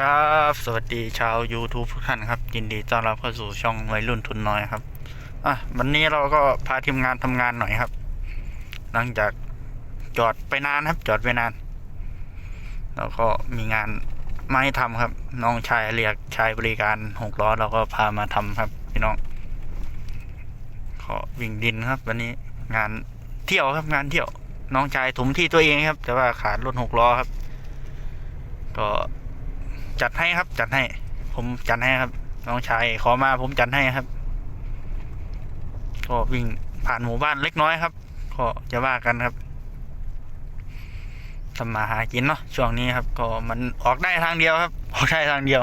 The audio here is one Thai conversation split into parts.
ครับ สวัสดีชาว YouTube ทุกท่านครับ ยินดีต้อนรับเข้าสู่ช่องวัยรุ่นทุนน้อยครับ อะ วันนี้เราก็พาทีมงานทำงานหน่อยครับ หลังจากจอดไปนานครับ จอดไปนาน แล้วก็มีงานมาให้ทำครับ น้องชายเรียกชายบริการหกล้อเราก็พามาทำครับพี่น้อง ขอวิ่งดินครับ วันนี้งานเที่ยวครับงานเที่ยว น้องชายถมที่ตัวเองครับ แต่ว่าขาดรถหกล้อครับ ก็ จัดให้ครับ จัดให้ ผมจัดให้ครับน้องชายขอมาผมจัดให้ครับ ก็วิ่งผ่านหมู่บ้านเล็กน้อยครับ ก็จะว่ากันครับทำมาหากินเนาะช่วงนี้ครับ ก็มันออกได้ทางเดียวครับ ออกได้ทางเดียว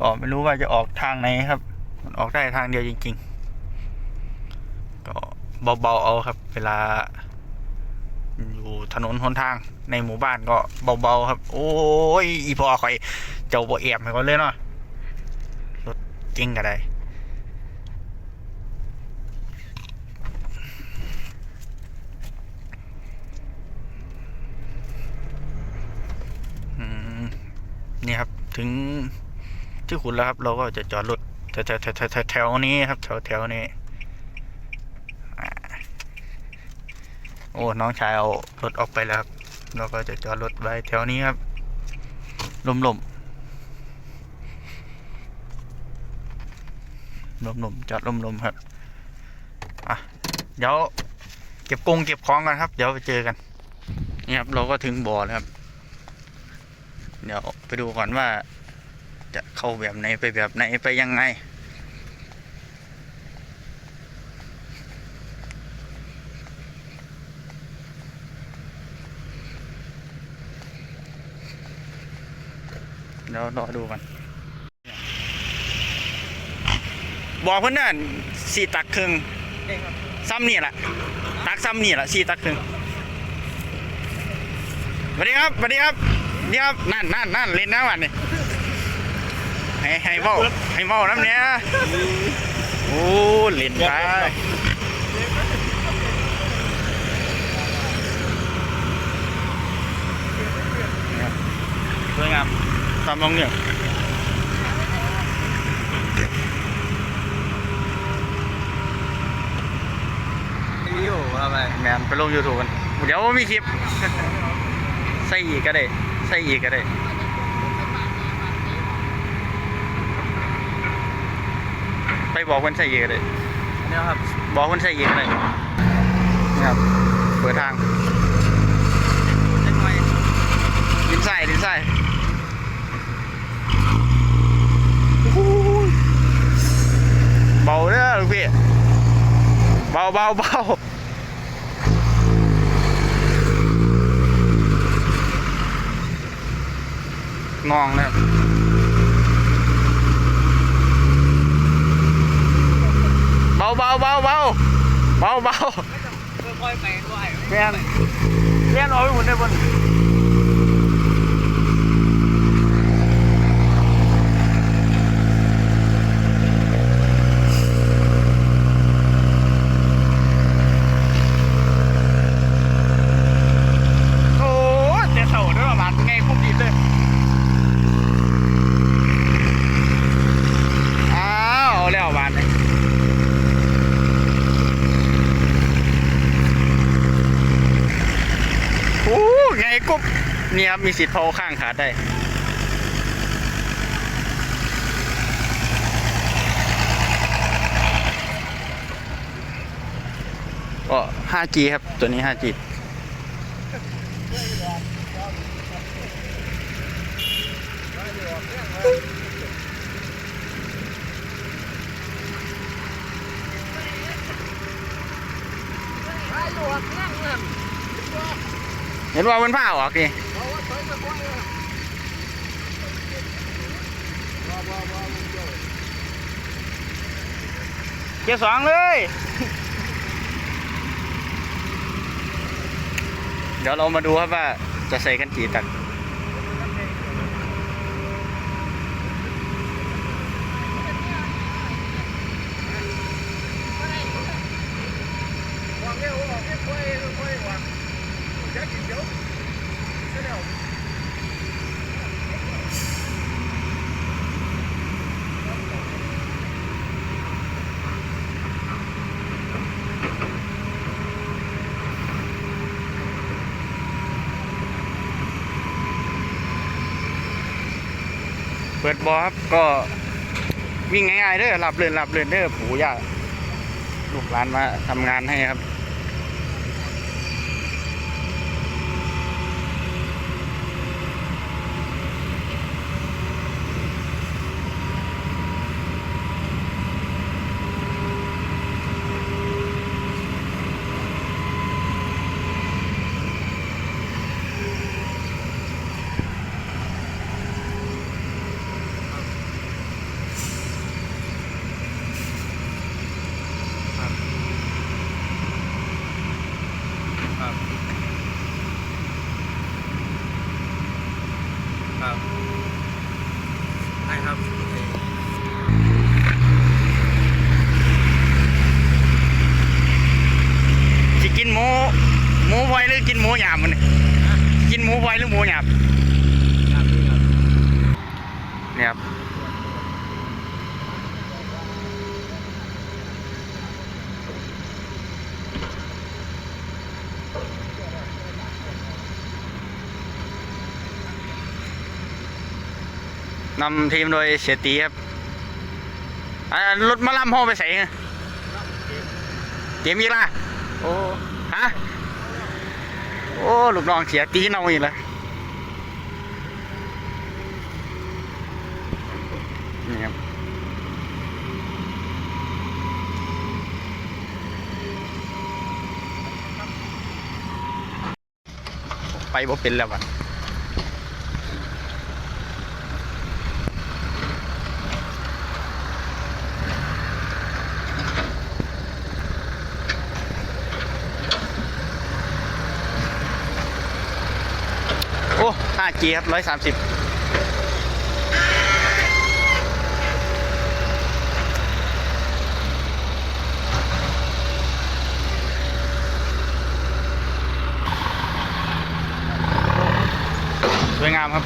ก็ไม่รู้ว่าจะออกทางไหนครับ มันออกได้ทางเดียวจริง ๆ ก็เบาๆเอาครับ เวลา อยู่ถนนหนทางในหมู่บ้านก็เบาๆครับ โอ้ยอีพอคอย จ้าบ่เอียมให้ก่อนเลยเนาะรถจริงก็ได้นี่ครับถึงที่ขุนแล้วครับ เราก็จะจอดรถแถวแถวแถวแถวนี้ครับแถวแถวนี้โอ้น้องชายเอารถออกไปแล้วครับเราก็จะจอดรถไว้แถวนี้ครับลมล ลมๆจอดลมลมๆครับอะเดี๋ยวเก็บกงเก็บของกันครับ เดี๋ยวไปเจอกันนี่ครับเราก็ถึงบ่อแล้วครับ เดี๋ยวไปดูก่อนว่า จะเข้าแบบไหนไปแบบไหนไปยังไงเดี๋ยวรอดูกัน บอกเพื่อนนั่นสี่ตักครึ่งซ้ำนี่แหละตักซ้ำนี่แหละสี่ตักครึ่งสวัสดีครับสวัสดีครับนี่ครับนั่นนั่นนั่นเล่นน้ำวันนี่ให้ให้เมาให้เมาน้ำเนี้ยโอ้เล่นไปสวยงามตามลงเนี่ย รีวิวทำไม แมนไปลง YouTube กัน เดี๋ยวมีคลิป ใส่อีกก็ได้ ใส่อีกก็ได้ไปบอกคนใส่อีกก็ได้เนี่ยครับ บอกคนใส่อีกก็ได้นี่ครับ เปิดทางเล็กน้อยดินใส่ดินใส่เบาเด้อลูกพี่ เบาเบาเบา นองนะครับเบาเบาเบาเบาเบาเบาค่อยไปด้วยแม่นเลี้ยนเอาไปหมดเลยบนโอ้เจ๊เสาด้วยประมาณไงคุ้มดีเลยอ้าวเอาแล้วบานนี้ โอ้ไง กุ๊บเนี่ยครับมีสิทธิ์เพาข้างขาได้ก็ 5G ครับ ตัวนี้ 5G เนว่ามันผ้าออกนี่เกียร์สองเลย เดี๋ยวเรามาดูครับว่าจะใส่กันกี่ตัน เปิดบอครับก็วิ่งง่ายๆเด้อหลับเลื่อนหลับเลื่อนเด้อผูยากลูกหลานมาทำงานให้ครับ ครับ สิกินหมูหมูไฟหรือกินหมูหยาบมันยกินหมูไฟหรือหมูหยาบ ครับครับ เนี่ยครับ นำทีมโดยเสียตีครับอ่ารถมาล่ำห้องไปใส่ไงเกมอีกล่ะโอ้ฮะโอ้ลูกน้องเสียตีเนาอีกแล้วนี่ครับไปบ่เป็นแล้วบัดโอ้ 5G ครับ130สวยงามครับ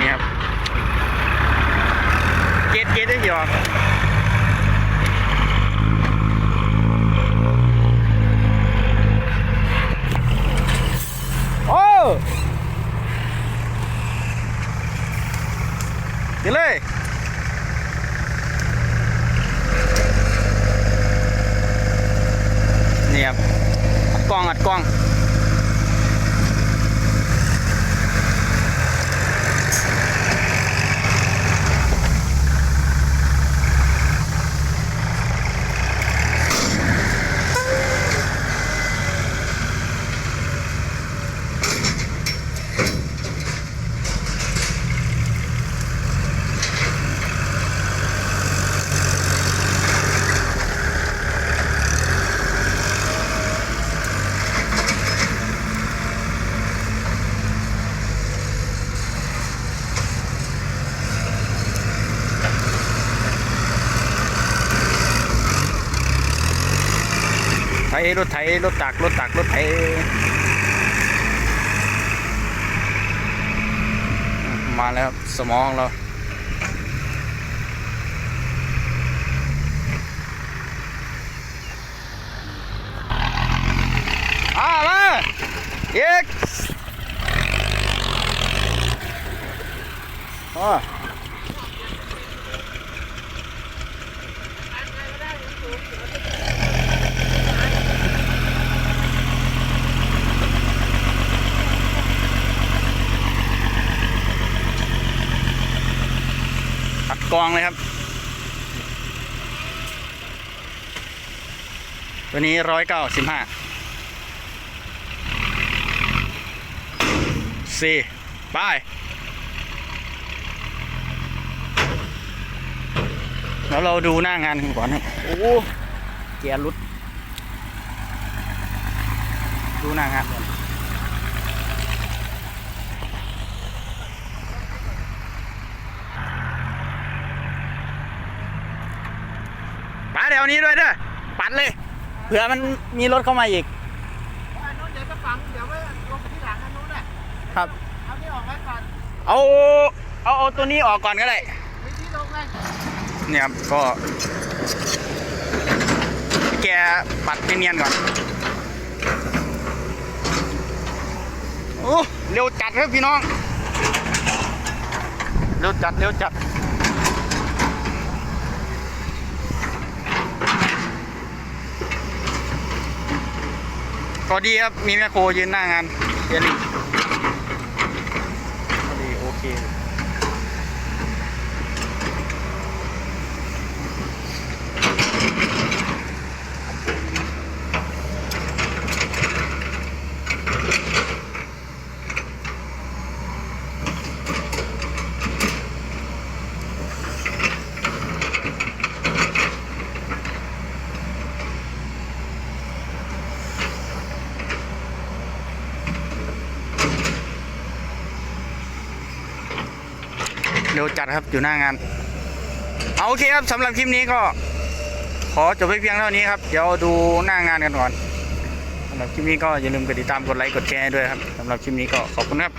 นี่ครับ เกตเกตได้กี่ออก โอ้เดี๋ยวเลย นี่ครับอัดกล้องอัดกล้องไถ รถไถรถตักรถตักรถไถมาแล้วครับสมองเราอ่ามาอีกอ๋อ กองเลยครับ ตัวนี้ร้อยเก้าสิบห้าสี่ไปแล้วเราดูหน้างานกันก่อนครับโอ้เกียร์รุด ดูหน้างานก่อน ปาเดี๋ยวนี้ด้วยเด้อปัดเลย เผื่อมันมีรถเข้ามาอีกอันนู้นเดี๋ยวจะฝังเดี๋ยวไว้ลงไปที่หลังอันนู้นน่ะครับ เอาที่ออกไว้ก่อนเอาเอาเอาตัวนี้ออกก่อนก็ได้มีที่ลงไงเนี่ยครับก็ แกปัดให้เนียนก่อนเร็วจัดครับพี่น้อง เร็วจัดเร็วจัด ก็ดีครับ มีแม่โครยืนหน้างานเยลิงก็ดีโอเค เร็วจัดครับอยู่หน้างาน เอาโอเคครับสำหรับคลิปนี้ก็ ขอจบไปเพียงเท่านี้ครับ เดี๋ยวดูหน้างานกันก่อนสำหรับคลิปนี้ก็อย่าลืมกดติดตามกดไลค์กดแชร์ด้วยครับสำหรับคลิปนี้ก็ขอบคุณครับ